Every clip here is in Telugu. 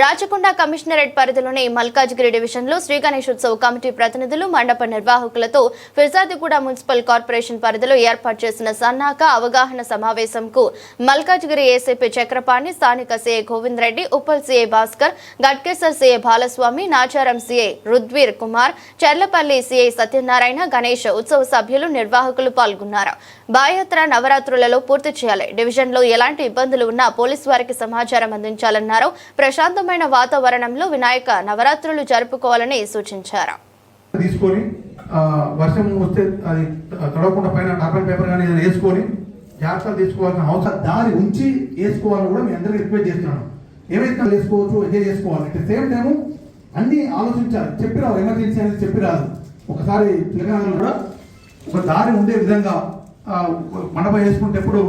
రాచకొండ కమిషనరేట్ పరిధిలోని మల్కాజ్గిరి డివిజన్లో శ్రీ గణేశోత్సవ కమిటీ ప్రతినిధులు మండప నిర్వాహకులతో ఫిర్జాదిగూడ మున్సిపల్ కార్పొరేషన్ పరిధిలో ఏర్పాటు చేసిన సన్నాహక అవగాహన సమావేశంకు మల్కాజ్గిరి ఏసీపీ చక్రపాణి స్థానిక CA Govind Reddy Uppal CA Bhaskar Ghatkesar CA Balaswamy Nacharam CA Rudveer Kumar Cherlapally CI Satyanarayana Ganesh ఉత్సవ సభ్యులు నిర్వాహకులు పాల్గొన్నారు. బాయాత్ర నవరాత్రులలో పూర్తి చేయాలి. డివిజన్లో ఎలాంటి ఇబ్బందులు ఉన్నా పోలీసు వారికి సమాచారం అందించాలన్నారు. ప్రశాంతమైన వాతావరణంలో వినాయక నవరాత్రులు జరుపుకోవాలని సూచించారు. తీసుకొని వర్షం వస్తే అది తడవకుండా పైన కార్బన్ పేపర్ కానీ ఏదైనా వేసుకొని జాగ్రత్తలు తీసుకోవాల్సిన అవసరం దారి ఉంచి వేసుకోవాలని కూడా మీ అందరికీ రిక్వెస్ట్ చేస్తున్నాను. ఏమైతే వేసుకోవచ్చు ఇదే చేసుకోవాలి అట్ సేమ్ టైము అన్ని ఆలోచించాలి. చెప్పిరావు ఎమర్జెన్సీ అనేది చెప్పిరాదు. ఒకసారి తెలంగాణలో కూడా ఒక దారి ఉండే విధంగా మండపం మండపం వేసుకునేటప్పుడు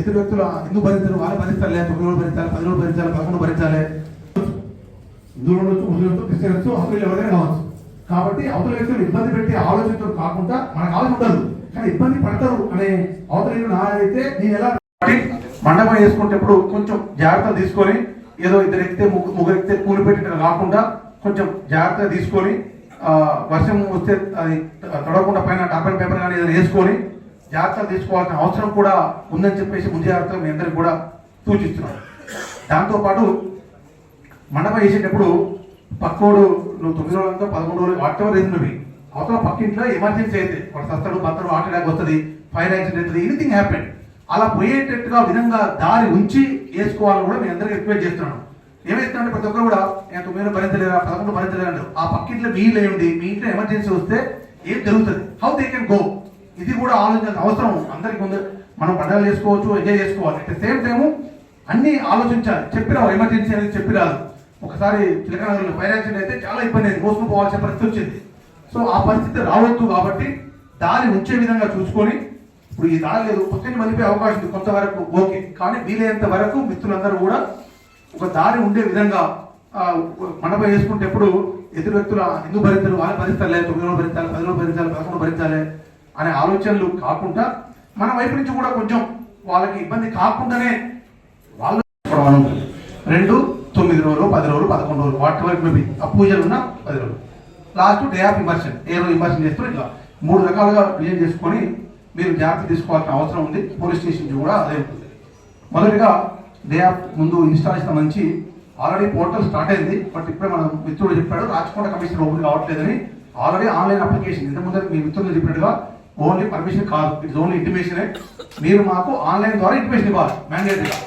ఇతర వ్యక్తులు ఎందుకు భరించారు? వాళ్ళు భరించాలి తొమ్మిది రోజులు భరించాలి పది రోజులు భరించాలి పదకొండు భరించాలి. హిందువులు ఉండొచ్చు ముస్లింలు క్రిస్టియన్స్ అవతల ఎవరైనా కావచ్చు. కాబట్టి అవతల వ్యక్తులు ఇబ్బంది పెట్టి ఆలోచనతో కాకుండా మనకు ఆలోచన ఉండదు. కానీ ఇబ్బంది పడతారు అనే అవతల ఇల్లు నాదైతే నేను ఎలా మండపం వేసుకునేటప్పుడు కొంచెం జాగ్రత్త తీసుకొని ఏదో ఇద్దరు ఎక్కితే ముగ్గురు ముగ్గురు ఎక్కితే కూలి పెట్టిన కాకుండా కొంచెం జాగ్రత్త తీసుకొని వర్షం వస్తే అది తడవకుండా పైన కార్బన్ పేపర్ కానీ ఏదైనా వేసుకొని జాగ్రత్త తీసుకోవాల్సిన అవసరం కూడా ఉందని చెప్పేసి ముందు జాగ్రత్తగా మీ అందరికి కూడా సూచిస్తున్నాం దాంతోపాటు మండపం వేసేటప్పుడు పక్కోడు నువ్వు తొమ్మిది రోజులతో పదకొండు రోజులు వాట్ ఎవర్ రీజనబుల్ అవతల పక్కింట్లో ఎమర్జెన్సీ అయితే వాడు సస్తాడు బత్తడు ఆటడానికి వస్తుంది ఫైర్ యాక్సిడెంట్ అవుతుంది ఎనీథింగ్ హ్యాపెన్. అలా పోయేటట్టుగా విధంగా దారి ఉంచి వేసుకోవాలని కూడా మేము అందరికీ రిక్వెస్ట్ చేస్తున్నాను. ఏమైతుందంటే ప్రతి ఒక్కరు కూడా నేను తొమ్మిది రోజులు భరించలేరా పదకొండు భరించలేరా అంటారు ఆ పక్కింట్లో మీ లేండి మీ ఇంట్లో ఎమర్జెన్సీ వస్తే ఏం జరుగుతుంది? హౌ దే కెన్ గో ఇది కూడా ఆలోచించాల్సిన అవసరం. అందరికీ ఉంది మనం పండుగలు చేసుకోవచ్చు ఎంజాయ్ చేసుకోవాలి. అట్ సేమ్ టైము అన్ని ఆలోచించాలి. చెప్పిరావు ఎమర్జెన్సీ అనేది చెప్పిరాదు. ఒకసారి తెలంగాణలో ఫైర్ యాక్సిడెంట్ అయితే చాలా ఇబ్బంది అయింది. మోసుకుపోవాల్సిన పరిస్థితి వచ్చింది. సో ఆ పరిస్థితి రావద్దు కాబట్టి దారి ఉంచే విధంగా చూసుకొని ఇప్పుడు ఈ దారి లేదు పక్కన మళ్ళీ అవకాశం ఉంది కొంతవరకు ఓకే. కానీ వీలైనంత వరకు మిత్రులందరూ కూడా ఒక దారి ఉండే విధంగా మండపం వేసుకునేటప్పుడు ఎదురు వ్యక్తులు హిందూ భరితలు వాళ్ళు భరిస్తారు తొమ్మిది రోజులు భరించాలి పది రోజులు భరించాలి పదకొండు భరించాలి అనే ఆలోచనలు కాకుండా మన వైపు నుంచి కూడా కొంచెం వాళ్ళకి ఇబ్బంది కాకుండానే వాళ్ళు రెండు తొమ్మిది రోజులు పది రోజులు పదకొండు రోజులు. వాటి వరకు మేము ఆ పూజలు ఉన్న పది రోజులు. లాస్ట్ డే ఆఫ్ ఇమర్షన్ ఏ రోజు ఇమర్షన్ చేస్తూ ఇట్లా మూడు రకాలుగా డిజైన్ చేసుకొని మీరు జాగ్రత్త తీసుకోవాల్సిన అవసరం ఉంది. పోలీస్ స్టేషన్ కూడా అదే ఉంటుంది. మొదటిగా డే ఆఫ్ ముందు ఇన్స్టాలేషన్ సంబంధించి ఆల్రెడీ పోర్టల్ స్టార్ట్ అయింది. బట్ ఇప్పుడే మన మిత్రుడు చెప్పాడు రాచకొండ కమిషన్ ఓపెన్ కావట్లేదని. ఆల్రెడీ ఆన్లైన్ అప్లికేషన్ ఇంత ముందు మీ మిత్రులు చెప్పినట్టుగా ఓన్లీ పర్మిషన్ కాదు. ఇట్స్ ఓన్లీ ఇంటిమేషన్ మీరు మాకు ఆన్లైన్ ద్వారా ఇంటిమేషన్ ఇవ్వాలి. మ్యాండేటరీగా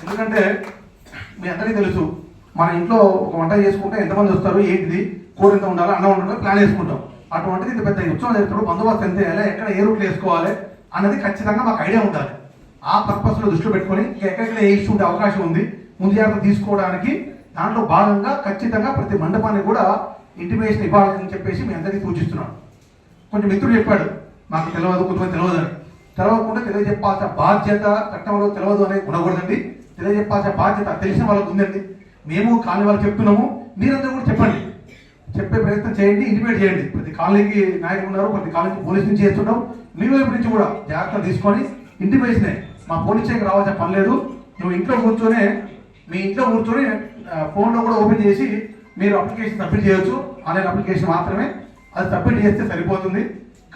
ఎందుకంటే మీ అందరికీ తెలుసు మన ఇంట్లో ఒక వంట చేసుకుంటే ఎంతమంది వస్తారు ఏంటిది కూర ఎంత ఉండాలి అన్నం ఉండాలి ప్లాన్ వేసుకుంటాం అటువంటిది ఇంత పెద్ద ఉత్సవం చేస్తున్నప్పుడు బందోబస్తు ఎంత చేయాలి ఎక్కడ ఏ రూట్లు వేసుకోవాలి అన్నది ఖచ్చితంగా మాకు ఐడియా ఉండాలి. ఆ పర్పస్లో దృష్టిలో పెట్టుకొని ఎక్కడెక్కడ ఏ ఇష్యూ ఉండే అవకాశం ఉంది ముందు జాగ్రత్త తీసుకోవడానికి దాంట్లో భాగంగా ఖచ్చితంగా ప్రతి మండపాన్ని కూడా ఇంటిమేషన్ ఇవ్వాలని చెప్పేసి మీ అందరికీ సూచిస్తున్నాను. కొంచెం మిత్రుడు చెప్పాడు మాకు తెలియదు కొంతమంది తెలియదు అని. తెలవకుండా తెలియజెప్పాల్సిన బాధ్యత చట్టంలో తెలియదు అనేది ఉండకూడదండి తెలియజెప్పాల్సిన బాధ్యత తెలిసిన వాళ్ళకు ఉందండి. మేము కాలనీ వాళ్ళకి చెప్తున్నాము. మీరందరూ కూడా చెప్పండి. చెప్పే ప్రయత్నం చేయండి ఇంటిమేట్ చేయండి. ప్రతి కాలనీకి నాయకులు ఉన్నారు ప్రతి కాలనీకి పోలీస్ నుంచి చేస్తున్నాం మీ వైపు నుంచి కూడా జాగ్రత్త తీసుకొని ఇంటిమేషనే మా పోలీస్ స్టేషన్కి రావాల్సిన పని లేదు. నువ్వు ఇంట్లో కూర్చొనే మీ ఇంట్లో కూర్చొని ఫోన్లో కూడా ఓపెన్ చేసి మీరు అప్లికేషన్ సబ్మిట్ చేయొచ్చు. ఆన్లైన్ అప్లికేషన్ మాత్రమే. అది సబ్మిట్ చేస్తే సరిపోతుంది.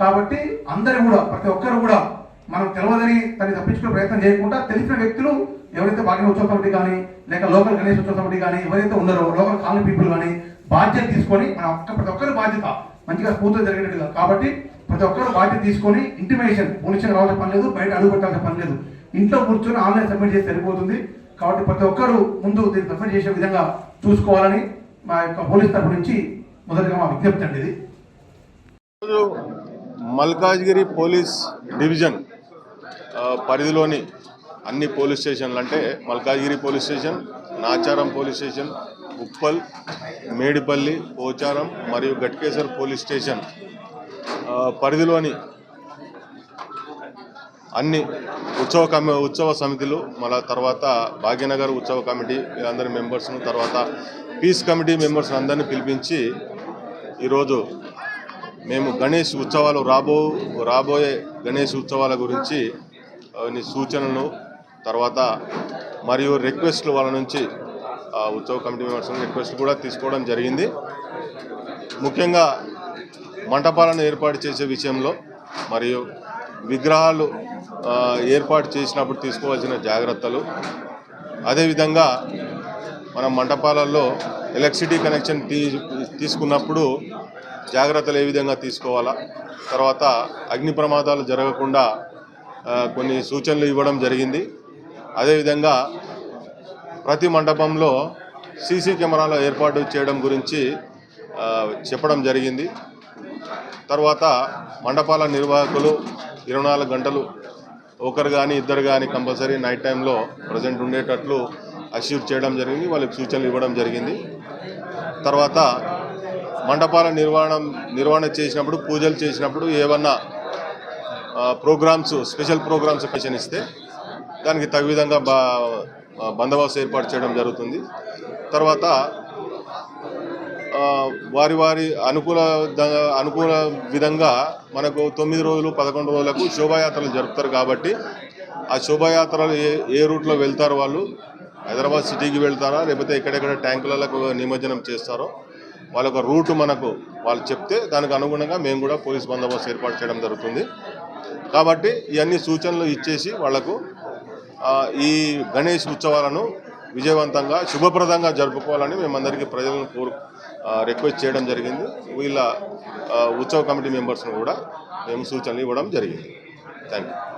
కాబట్టి అందరూ కూడా ప్రతి ఒక్కరు కూడా మనం తెలవదని తను తప్పించుకునే ప్రయత్నం చేయకుండా తెలిసిన వ్యక్తులు ఎవరైతే భాగ్య ఉత్సవ కమిటీ కానీ లేక లోకల్ గణేష్ ఉత్సవ కమిటీ కానీ ఎవరైతే ఉన్నారో లోకల్ కాలనీ పీపుల్ కానీ బాధ్యత తీసుకొని మన ఒక్క ప్రతి ఒక్కరి బాధ్యత మంచిగా స్ఫూర్తిగా జరిగినట్టుగా కాబట్టి ప్రతి ఒక్కరు బాధ్యత తీసుకొని ఇంటిమేషన్ పోలీసులకు రావాల్సిన పని లేదు బయట అడుగు పెట్టాల్సిన పని లేదు. ఇంట్లో కూర్చొని ఆన్లైన్ సబ్మిట్ చేసి సరిపోతుంది. కాబట్టి ప్రతి ఒక్కరు ముందు దీన్ని సబ్మిట్ చేసే విధంగా చూసుకోవాలని మా యొక్క పోలీస్ తరపు నుంచి మొదటిగా మా విజ్ఞప్తి అండి ఇది. మల్కాజ్గిరి పోలీస్ డివిజన్ పరిధిలోని అన్ని పోలీస్ స్టేషన్లు అంటే Malkajgiri police station Nacharam police station Uppal Medipally Pocharam మరియు గట్కేశ్వర్ పోలీస్ స్టేషన్. పరిధిలోని అన్ని ఉత్సవ కమి ఉత్సవ సమితులు మళ్ళా తర్వాత భాగ్యనగర్ ఉత్సవ కమిటీ వీళ్ళందరి మెంబర్స్ను తర్వాత పీస్ కమిటీ మెంబర్స్ అందరినీ పిలిపించి ఈరోజు మేము గణేష్ ఉత్సవాలు రాబో రాబోయే గణేష్ ఉత్సవాల గురించి అవన్నీ సూచనలు తర్వాత మరియు రిక్వెస్ట్లు వాళ్ళ నుంచి ఉత్సవ కమిటీ మెంబర్స్ రిక్వెస్ట్ కూడా తీసుకోవడం జరిగింది. ముఖ్యంగా మంటపాలను ఏర్పాటు చేసే విషయంలో మరియు విగ్రహాలు ఏర్పాటు చేసినప్పుడు తీసుకోవాల్సిన జాగ్రత్తలు. అదేవిధంగా మన మంటపాలలో ఎలక్ట్రిసిటీ కనెక్షన్ తీ తీసుకున్నప్పుడు జాగ్రత్తలు ఏ విధంగా తీసుకోవాలా తర్వాత అగ్ని ప్రమాదాలు జరగకుండా కొన్ని సూచనలు ఇవ్వడం జరిగింది. అదేవిధంగా ప్రతి మండపంలో సీసీ కెమెరాల ఏర్పాటు చేయడం గురించి చెప్పడం జరిగింది. తర్వాత మండపాల నిర్వాహకులు ఇరవై నాలుగు గంటలు ఒకరు కానీ ఇద్దరు కానీ కంపల్సరీ నైట్ టైంలో ప్రజెంట్ ఉండేటట్లు అష్యూర్ చేయడం జరిగింది. వాళ్ళకి సూచనలు ఇవ్వడం జరిగింది. తర్వాత మండపాల నిర్వహణ నిర్వహణ చేసినప్పుడు పూజలు చేసినప్పుడు ఏమన్నా ప్రోగ్రామ్స్ స్పెషల్ ప్రోగ్రామ్స్ పెన్షన్ ఇస్తే దానికి తగు విధంగా బా బందోబస్తు ఏర్పాటు చేయడం జరుగుతుంది. తర్వాత వారి వారి అనుకూల ద- అనుకూల విధంగా మనకు తొమ్మిది రోజులు పదకొండు రోజులకు శోభాయాత్రలు జరుపుతారు కాబట్టి ఆ శోభాయాత్రలు ఏ ఏ రూట్లో వెళ్తారో వాళ్ళు? హైదరాబాద్ సిటీకి వెళ్తారా? లేకపోతే ఎక్కడెక్కడ ట్యాంకులకు నిమజ్జనం చేస్తారో? వాళ్ళొక రూట్ మనకు వాళ్ళు చెప్తే దానికి అనుగుణంగా మేము కూడా పోలీస్ బందోబస్తు ఏర్పాటు చేయడం జరుగుతుంది. కాబట్టి ఇవన్నీ సూచనలు ఇచ్చేసి వాళ్ళకు ఈ గణేష్ ఉత్సవాలను విజయవంతంగా శుభప్రదంగా జరుపుకోవాలని మేమందరికీ ప్రజలను కోరు రిక్వెస్ట్ చేయడం జరిగింది. వీళ్ళ ఉత్సవ కమిటీ మెంబర్స్ను కూడా మేము సూచనలు ఇవ్వడం జరిగింది. Thank you